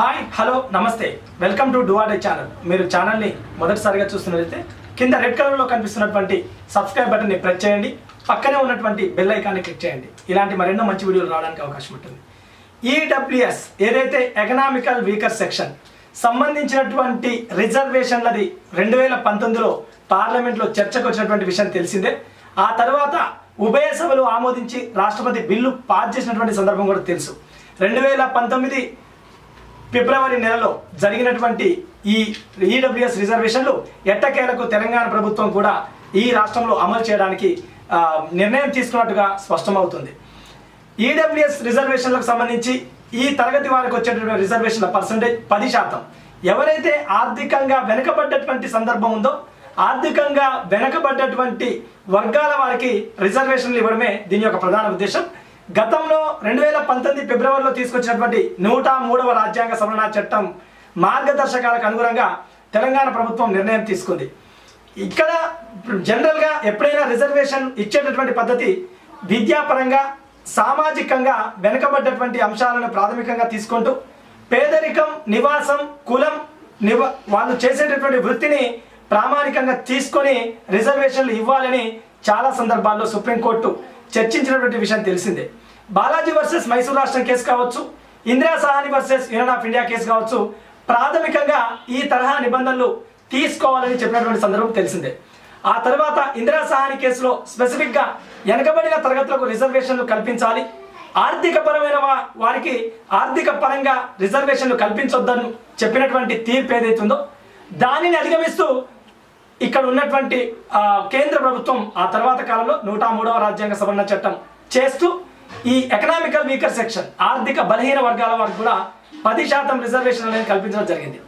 Hi hello namaste. Welcome to డువాడే channel. మీరు ఛానల్ని మొదటిసారిగా చూస్తున్నట్లయితే కింద రెడ్ కలర్లో కనిపిస్తున్నటువంటి సబ్స్క్రైబ్ బటన్ని ప్రెస్ చేయండి. పక్కనే ఉన్నటువంటి బెల్ ఐకాన్ని క్లిక్ చేయండి. ఇలాంటి మరెన్నో మంచి వీడియోలు రావడానికి అవకాశం ఉంటుంది. ఈడబ్ల్యూఎస్ ఏదైతే ఎకనామికల్ వీకర్ సెక్షన్ సంబంధించినటువంటి రిజర్వేషన్లది రెండు వేల పంతొమ్మిదిలో పార్లమెంట్లో చర్చకు వచ్చినటువంటి విషయం తెలిసిందే. ఆ తర్వాత ఉభయ సభలు ఆమోదించి రాష్ట్రపతి బిల్లు పాస్ చేసినటువంటి సందర్భం కూడా తెలుసు. రెండు వేల పంతొమ్మిది ఫిబ్రవరి నెలలో జరిగినటువంటి ఈ ఈడబ్ల్యూఎస్ రిజర్వేషన్లు ఎట్టకేలకు తెలంగాణ ప్రభుత్వం కూడా ఈ రాష్ట్రంలో అమలు చేయడానికి నిర్ణయం తీసుకున్నట్టుగా స్పష్టమవుతుంది. ఈడబ్ల్యూఎస్ రిజర్వేషన్లకు సంబంధించి ఈ తరగతి వారికి వచ్చేటటువంటి రిజర్వేషన్ల పర్సంటేజ్ పది శాతం. ఎవరైతే ఆర్థికంగా వెనుకబడ్డటువంటి సందర్భం ఉందో ఆర్థికంగా వెనకబడ్డటువంటి వర్గాల వారికి రిజర్వేషన్లు ఇవ్వడమే దీని యొక్క ప్రధాన ఉద్దేశం. గతంలో రెండు వేల పంతొమ్మిది ఫిబ్రవరిలో తీసుకొచ్చినటువంటి నూట మూడవ రాజ్యాంగ సవరణ చట్టం మార్గదర్శకాలకు అనుగుణంగా తెలంగాణ ప్రభుత్వం నిర్ణయం తీసుకుంది. ఇక్కడ జనరల్గా ఎప్పుడైనా రిజర్వేషన్ ఇచ్చేటటువంటి పద్ధతి విద్యాపరంగా సామాజికంగా వెనుకబడ్డటువంటి అంశాలను ప్రాథమికంగా తీసుకుంటూ పేదరికం నివాసం కులం నివ వాళ్ళు చేసేటటువంటి వృత్తిని ప్రామాణికంగా తీసుకొని రిజర్వేషన్లు ఇవ్వాలని చాలా సందర్భాల్లో సుప్రీంకోర్టు చర్చించినటువంటి విషయం తెలిసిందే. బాలాజీ వర్సెస్ మైసూర్ రాష్ట్రం కేసు కావచ్చు Indira Sawhney versus union of India case కావచ్చు ప్రాథమికంగా ఈ తరహా నిబంధనలు తీసుకోవాలని చెప్పినటువంటి సందర్భం తెలిసిందే. ఆ తర్వాత ఇందిరా సహాని కేసులో స్పెసిఫిక్గా వెనకబడిన తరగతులకు రిజర్వేషన్లు కల్పించాలి. ఆర్థిక పరమైన వారికి ఆర్థిక పరంగా రిజర్వేషన్లు కల్పించొద్దని చెప్పినటువంటి తీర్పు ఏదైతుందో దానిని అధిగమిస్తూ ఇక్కడ ఉన్నటువంటి కేంద్ర ప్రభుత్వం ఆ తర్వాత కాలంలో నూట మూడవ రాజ్యాంగ సవరణ చట్టం చేస్తూ ఈ ఎకనామికల్ వీకర్ సెక్షన్ ఆర్థిక బలహీన వర్గాల వారికి కూడా పది శాతం రిజర్వేషన్ అనేది కల్పించడం జరిగింది.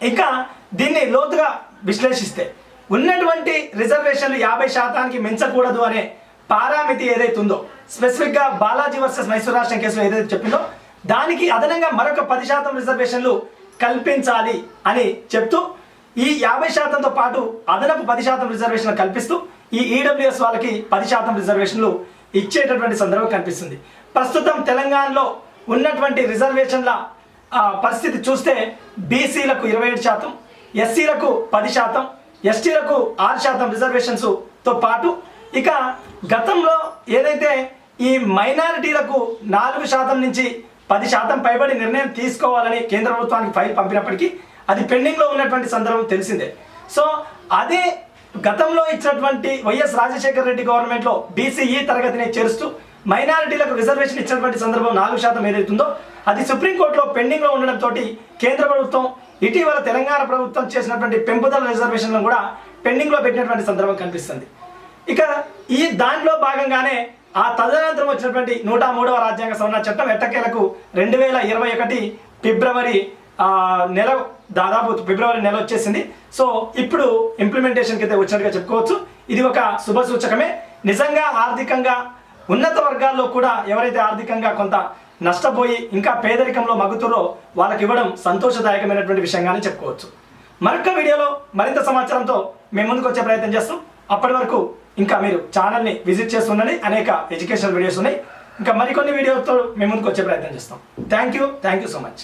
ఇంకా దీన్ని లోతుగా విశ్లేషిస్తే ఉన్నటువంటి రిజర్వేషన్లు యాభై శాతానికి మించకూడదు అనే పారామితి ఏదైతే ఉందో స్పెసిఫిక్గా బాలాజీ వర్సెస్ మైసూర్ రాష్ట్రం కేసులో ఏదైతే చెప్పిందో దానికి అదనంగా మరొక పది శాతం రిజర్వేషన్లు కల్పించాలి అని చెప్తూ ఈ యాభై శాతంతో పాటు అదనపు పది శాతం రిజర్వేషన్లు కల్పిస్తూ ఈ ఈడబ్ల్యూఎస్ వాళ్ళకి పది శాతం రిజర్వేషన్లు ఇచ్చేటటువంటి సందర్భం కనిపిస్తుంది. ప్రస్తుతం తెలంగాణలో ఉన్నటువంటి రిజర్వేషన్ల పరిస్థితి చూస్తే బీసీలకు ఇరవై ఏడు శాతం ఎస్సీలకు పది శాతం ఎస్టీలకు ఆరు శాతం రిజర్వేషన్స్తో పాటు ఇక గతంలో ఏదైతే ఈ మైనారిటీలకు నాలుగు శాతం నుంచి పది శాతం పైబడి నిర్ణయం తీసుకోవాలని కేంద్ర ప్రభుత్వానికి ఫైల్ పంపినప్పటికీ అది పెండింగ్లో ఉన్నటువంటి సందర్భం తెలిసిందే. సో అదే గతంలో ఇచ్చినటువంటి వైఎస్ రాజశేఖర రెడ్డి గవర్నమెంట్లో బీసీఈ తరగతిని చేరుస్తూ మైనారిటీలకు రిజర్వేషన్ ఇచ్చినటువంటి సందర్భం నాలుగు శాతం ఏదైతుందో అది సుప్రీంకోర్టులో పెండింగ్లో ఉండడంతో కేంద్ర ప్రభుత్వం ఇటీవల తెలంగాణ ప్రభుత్వం చేసినటువంటి పెంపుదల రిజర్వేషన్లను కూడా పెండింగ్లో పెట్టినటువంటి సందర్భం కనిపిస్తుంది. ఇక ఈ దాంట్లో భాగంగానే ఆ తదనంతరం వచ్చినటువంటి నూట మూడవ రాజ్యాంగ సవరణ చట్టం ఎట్టకేలకు రెండు వేల ఇరవై ఒకటి ఫిబ్రవరి నెల దాదాపు ఫిబ్రవరి నెల వచ్చేసింది. సో ఇప్పుడు ఇంప్లిమెంటేషన్కి అయితే వచ్చినట్టుగా చెప్పుకోవచ్చు. ఇది ఒక శుభ సూచకమే. నిజంగా ఆర్థికంగా ఉన్నత వర్గాల్లో కూడా ఎవరైతే ఆర్థికంగా కొంత నష్టపోయి ఇంకా పేదరికంలో మగ్గుతురో వాళ్ళకి ఇవ్వడం సంతోషదాయకమైనటువంటి విషయంగానే చెప్పుకోవచ్చు. మరొక వీడియోలో మరింత సమాచారంతో మేము ముందుకు వచ్చే ప్రయత్నం చేస్తాం. అప్పటి వరకు ఇంకా మీరు ఛానల్ని విజిట్ చేస్తుండండి అనేక ఎడ్యుకేషనల్ వీడియోస్ ఉన్నాయి. ఇంకా మరికొన్ని వీడియోతో మేము ముందుకు వచ్చే ప్రయత్నం చేస్తాం. Thank you thank you so much